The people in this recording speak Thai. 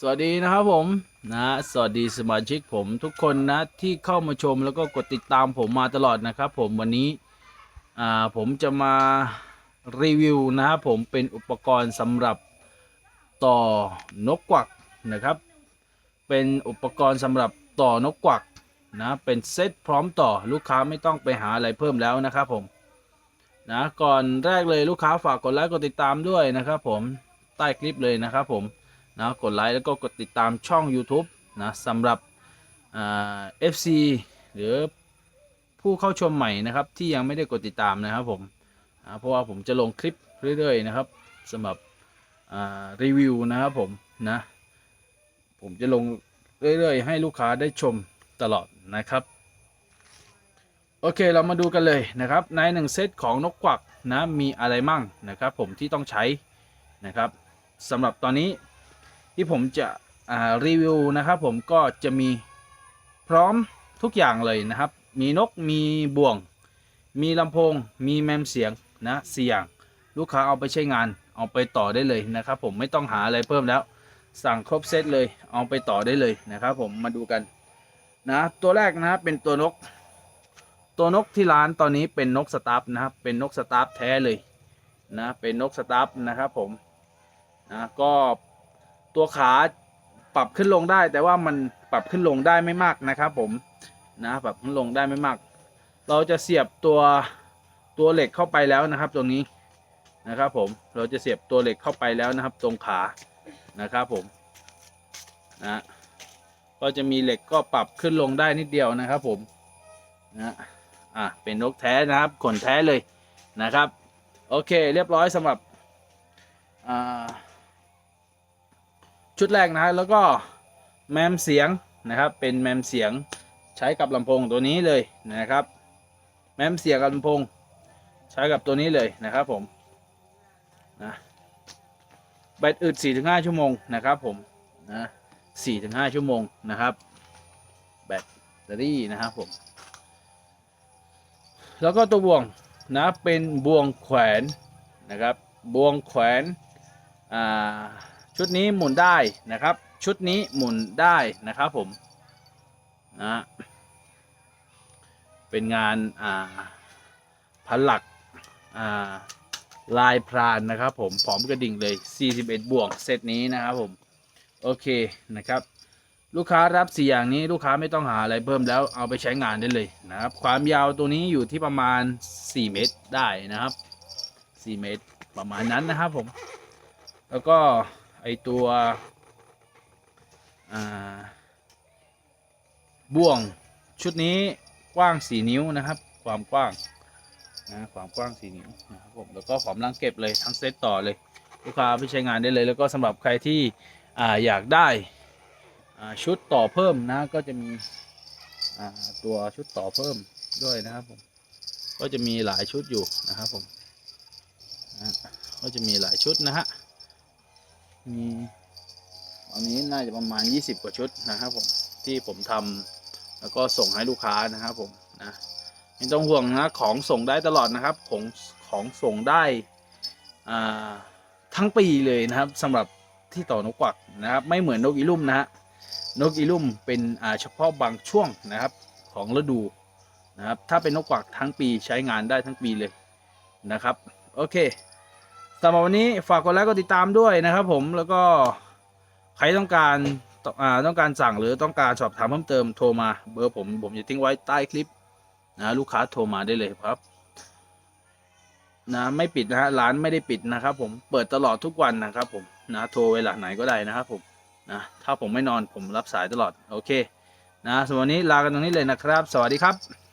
สวัสดีนะครับผมนะสวัสดีสมาชิกผมทุกคนนะที่เข้ามาชมแล้วก็กดติดตามผมมาตลอดนะครับ ผมวันนี้อ่าผมจะมารีวิวนะครับผมเป็นอุปกรณ์สำหรับต่อนกกวักนะครับ เป็นอุปกรณ์สำหรับต่อนกกวักนะเป็นเซตพร้อมต่อลูกค้าไม่ต้องไปหาอะไรเพิ่มแล้วนะครับผมนะก่อนแรกเลยลูกค้าฝากกดไลค์กดติดตามด้วยนะครับผมใต้คลิปเลยนะครับผม นะกดไลค์แล้วก็กดติดตามช่อง YouTube นะสำหรับเอ่า FC หรือผู้เข้าชมใหม่นะครับที่ยังไม่ได้กดติดตามนะครับผมอ่าเพราะว่าผมจะลงคลิปเรื่อยๆนะครับสำหรับรีวิวนะครับผมนะผมจะลงเรื่อยๆ ให้ลูกค้าได้ชมตลอดนะครับ โอเคเรามาดูกันเลยนะครับ ในหนึ่งเซตของนกกวักนะมีอะไรมั่งนะครับ ผมที่ต้องใช้นะครับสำหรับตอนนี้ ที่ผมจะรีวิวนะครับผมก็จะมีพร้อมทุกอย่างเลยนะครับ มีนกมีบ่วง มีลำโพง มีแมมเสียงนะสี่อย่างลูกค้าเอาไปใช้งานเอาไปต่อได้เลยนะครับผมไม่ต้องหาอะไรเพิ่มแล้ว สั่งครบเซตเลยเอาไปต่อได้เลยนะครับผมมาดูกันนะตัวแรกนะครับเป็นตัวนก ตัวนกที่ร้านตอนนี้เป็นนกสตาร์ฟนะครับเป็นนกสตาร์ฟแท้เลยนะเป็นนกสตาร์ฟนะครับผมนะก็ ตัวขาปรับขึ้นลงได้ แต่ว่ามันปรับขึ้นลงได้ไม่มากนะครับ ผมนะปรับขึ้นลงได้ไม่มาก เราจะเสียบตัวตัวเหล็กเข้าไปแล้วนะครับ ตรงนี้นะครับ ผมเราจะเสียบตัวเหล็กเข้าไปแล้วนะครับ ตรงขานะครับ ผมนะก็จะมีเหล็กก็ปรับขึ้นลงได้นิดเดียวนะครับ ผมนะอะเป็นนกแท้นะครับขนแท้เลยนะครับ โอเค เรียบร้อยสำหรับอ่า ชุดแรกนะฮะแล้วก็แมมเสียงนะครับ เป็นแมมเสียงใช้กับลำโพงตัวนี้เลยนะครับ แมมเสียงกับลำโพงใช้กับตัวนี้เลยนะครับผมนะแบตอึด4-5 ชั่วโมงนะครับผมนะ4-5 ชั่วโมงนะครับ แบตเตอรี่นะครับผม แล้วก็ตัวบ่วงนะเป็นบ่วงแขวนนะครับบ่วงแขวนอ่า ชุดนี้หมุนได้นะครับ ชุดนี้หมุนได้นะครับผมนะเป็นงานอ่าพันหลักอ่าลายพรานนะครับผมพร้อมกระดิ่งเลย 41 บวกเซตนี้นะครับผม โอเคนะครับ ลูกค้ารับสี่อย่างนี้ลูกค้าไม่ต้องหาอะไรเพิ่มแล้วเอาไปใช้งานได้เลยนะครับ ความยาวตัวนี้อยู่ที่ประมาณ 4 เมตรได้นะครับ 4 เมตรประมาณนั้นนะครับผม แล้วก็ ไอตัวบ่วงชุดนี้กว้าง 4 นิ้วนะครับ ความกว้างนะความกว้าง 4 นิ้วนะครับผมแล้วก็ผอมรังเก็บเลยทั้งเซตต่อเลยลูกค้าไปใช้งานได้เลย แล้วก็สำหรับใครที่อ่าอยากได้ชุดต่อเพิ่มนะก็จะมีตัวชุดต่อเพิ่มด้วยนะครับผมก็จะมีหลายชุดอยู่นะครับผมก็จะมีหลายชุดนะฮะ มีตอนนี้น่าจะประมาณ 20 กว่าชุดนะครับผมที่ผมทำแล้วก็ส่งให้ลูกค้านะครับผมนะไม่ต้องห่วงนะของส่งได้ตลอดนะครับ ของของส่งได้ทั้งปีเลยนะครับสำหรับที่ต่อนกกวักนะครับ ไม่เหมือนนกอีลุ่มนะฮะนกอีลุ่มเป็นเฉพาะบางช่วงนะครับของฤดูนะครับ ถ้าเป็นนกกวักทั้งปีใช้งานได้ทั้งปีเลยนะครับ โอเค สำหรับวันนี้ฝากกดไลค์กดติดตามด้วยนะครับผมแล้วก็ใครต้องการต้องการสั่งหรือต้องการสอบถามเพิ่มเติมโทรมาเบอร์ผมผมจะทิ้งไว้ใต้คลิปนะลูกค้าโทรมาได้เลยครับนะไม่ปิดนะฮะร้านไม่ได้ปิดนะครับ ผมเปิดตลอดทุกวันนะครับผมนะโทรเวลาไหนก็ได้นะครับผมนะถ้าผมไม่นอนผมรับสายตลอดโอเคนะสำหรับวันนี้ลากันตรงนี้เลยนะครับ สวัสดีครับ